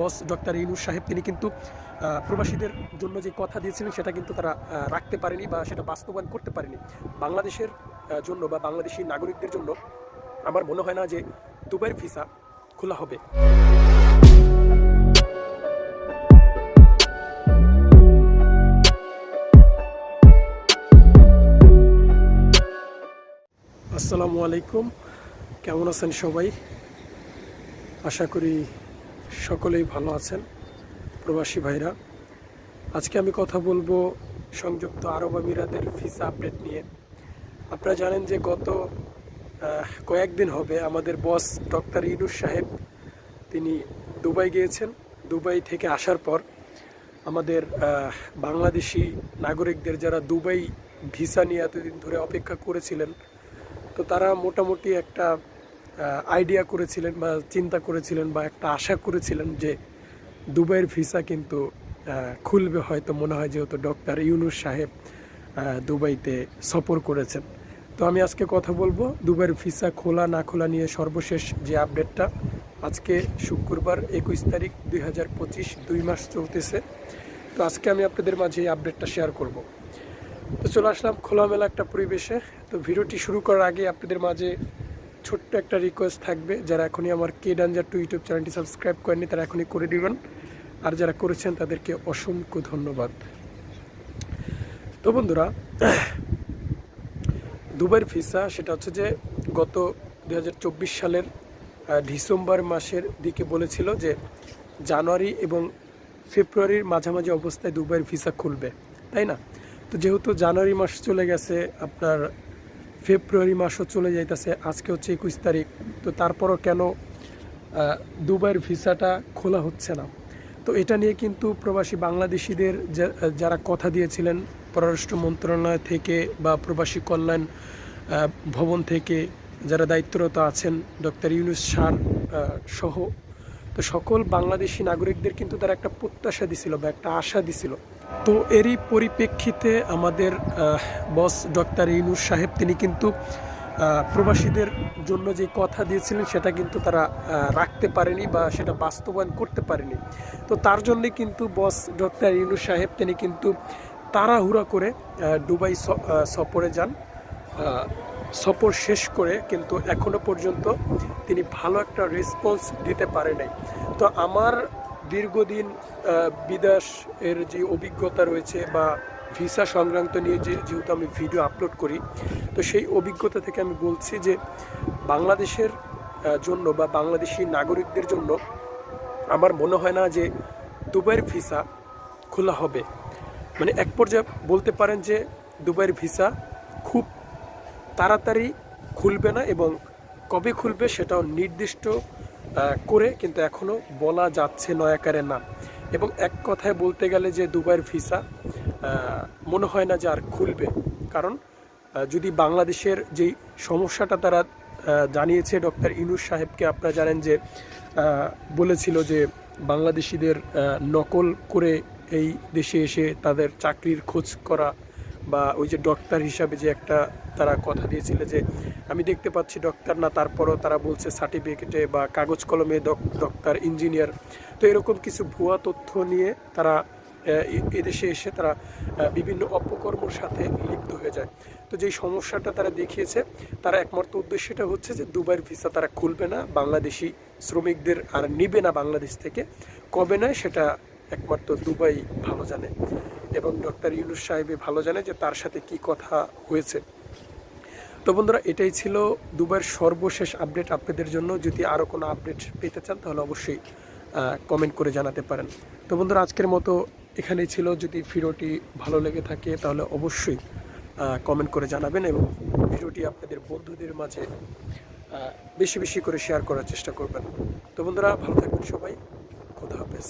বস doctor Yunus সাহেব, তিনি কিন্তু প্রবাসীদের জন্য যে কথা দিয়েছিলেন, সেটা কিন্তু তারা রাখতে পারেনি বা সেটা বাস্তবায়ন করতে পারেনি। বাংলাদেশের জন্য বা বাংলাদেশি নাগরিকদের জন্য আমার মনে হয় না যে দুবাইয়ের ভিসা খোলা হবে। আসসালামু আলাইকুম। কেমন আছেন সবাই? আশা করি সকলেই ভালো আছেন, প্রবাসী ভাইরা। আজকে আমি কথা বলব সংযুক্ত আরব আমিরাতের ভিসা আপডেট নিয়ে। আপনারা জানেন যে গত কয়েকদিন হবে আমাদের বস ডক্টর ইনুস সাহেব, তিনি দুবাই গিয়েছেন। দুবাই থেকে আসার পর আমাদের বাংলাদেশি নাগরিকদের যারা দুবাই ভিসা নিয়ে এতদিন ধরে অপেক্ষা করেছিলেন, তো তারা মোটামুটি একটা আইডিয়া করেছিলেন বা চিন্তা করেছিলেন বা একটা আশা করেছিলেন যে দুবাইয়ের ভিসা কিন্তু খুলবে হয়তো মনে হয় যেহেতু ডক্টর ইউনুস সাহেব দুবাইতে সফর করেছেন। তো আমি আজকে কথা বলব দুবাইয়ের ভিসা খোলা না খোলা নিয়ে সর্বশেষ যে আপডেটটা। আজকে শুক্রবার একুশ তারিখ দুই হাজার পঁচিশ, দুই মাস চলতেছে। তো আজকে আমি আপনাদের মাঝে এই আপডেটটা শেয়ার করব। তো চলে আসলাম খোলামেলা একটা পরিবেশে। তো ভিডিওটি শুরু করার আগে আপনাদের মাঝে ছোট্ট একটা রিকোয়েস্ট থাকবে, যারা এখনই আমার কে ডাঞ্জার টু ইউটিউব চ্যানেলটি সাবস্ক্রাইব করেননি, তারা এখনই করে দিবেন। আর যারা করেছেন, তাদেরকে অসংখ্য ধন্যবাদ। তো বন্ধুরা, দুবাইয়ের ভিসা সেটা হচ্ছে যে গত দু হাজার চব্বিশ সালের ডিসেম্বর মাসের দিকে বলেছিল যে জানুয়ারি এবং ফেব্রুয়ারির মাঝামাঝি অবস্থায় দুবাইয়ের ভিসা খুলবে, তাই না? তো যেহেতু জানুয়ারি মাস চলে গেছে, আপনার ফেব্রুয়ারি মাসও চলে যাইতেছে, আজকে হচ্ছে একুশ তারিখ। তো তারপরও কেন দুবাইয়ের ভিসাটা খোলা হচ্ছে না? তো এটা নিয়ে কিন্তু প্রবাসী বাংলাদেশিদের যারা কথা দিয়েছিলেন, পররাষ্ট্র মন্ত্রণালয় থেকে বা প্রবাসী কল্যাণ ভবন থেকে যারা দায়িত্বরত আছেন, ডক্টর ইউনুস সার সহ। তো সকল বাংলাদেশি নাগরিকদের কিন্তু তারা একটা প্রত্যাশা দিছিল বা একটা আশা দিছিল। তো এরই পরিপ্রেক্ষিতে আমাদের বস ডক্টর ইউনুস সাহেব, তিনি কিন্তু প্রবাসীদের জন্য যে কথা দিয়েছিলেন, সেটা কিন্তু তারা রাখতে পারেনি বা সেটা বাস্তবায়ন করতে পারেনি। তো তার জন্যে কিন্তু বস ডক্টর ইউনুস সাহেব, তিনি কিন্তু তাড়াহুড়া করে দুবাই সফরে যান। সফর শেষ করে কিন্তু এখনও পর্যন্ত তিনি ভালো একটা রেসপন্স দিতে পারে নাই। তো আমার দীর্ঘদিন আহ, বিদেশ এর যে অভিজ্ঞতা রয়েছে বা ভিসা সংক্রান্ত নিয়ে যে যেহেতু আমি ভিডিও আপলোড করি তো সেই অভিজ্ঞতা থেকে আমি বলছি যে বাংলাদেশের জন্য বা বাংলাদেশি নাগরিকদের জন্য আমার মনে হয় না যে দুবাইয়ের ভিসা খোলা হবে। মানে এক পর্যায়ে বলতে পারেন যে দুবাইয়ের ভিসা খুব তাড়াতাড়ি খুলবে না এবং কবে খুলবে সেটাও নির্দিষ্ট করে কিন্তু এখনও বলা যাচ্ছে নয়াকারের নাম। এবং এক কথায় বলতে গেলে যে দুবাইয়ের ভিসা মনে হয় না যে আর খুলবে। কারণ যদি বাংলাদেশের যেই সমস্যাটা তারা জানিয়েছে ডক্টর ইনুস সাহেবকে, আপনারা জানেন যে বলেছিল যে বাংলাদেশিদের নকল করে এই দেশে এসে তাদের চাকরির খোঁজ করা বা ওই যে ডক্টর হিসাবে যে একটা তারা কথা দিয়েছিল যে, আমি দেখতে পাচ্ছি ডক্টর না, তারপরও তারা বলছে সার্টিফিকেটে বা কাগজ কলমে ডক্টর ইঞ্জিনিয়ার তো এরকম কিছু ভুয়া তথ্য নিয়ে তারা এদেশে এসে তারা বিভিন্ন অপকর্মর সাথে লিপ্ত হয়ে যায়। তো যেই সমস্যাটা তারা দেখিয়েছে, তারা একমাত্র উদ্দেশ্যটা হচ্ছে যে দুবাইয়ের ভিসা তারা খুলবে না, বাংলাদেশি শ্রমিকদের আর নিবে না বাংলাদেশ থেকে। কবে নয় সেটা একমাত্র দুবাই ভালো জানে এবং ডক্টর ইউনুস সাহেবই ভালো জানে যে তার সাথে কি কথা হয়েছে। তো বন্ধুরা, এটাই ছিল দুবাইয়ের সর্বশেষ আপডেট আপনাদের জন্য। যদি আরও কোনো আপডেট পেতে চান, তাহলে অবশ্যই কমেন্ট করে জানাতে পারেন। তো বন্ধুরা, আজকের মতো এখানেই ছিল। যদি ভিডিওটি ভালো লেগে থাকে, তাহলে অবশ্যই কমেন্ট করে জানাবেন এবং ভিডিওটি আপনাদের বন্ধুদের মাঝে বেশি বেশি করে শেয়ার করার চেষ্টা করবেন। তো বন্ধুরা, ভালো থাকবেন সবাই। খোদা হাফেজ।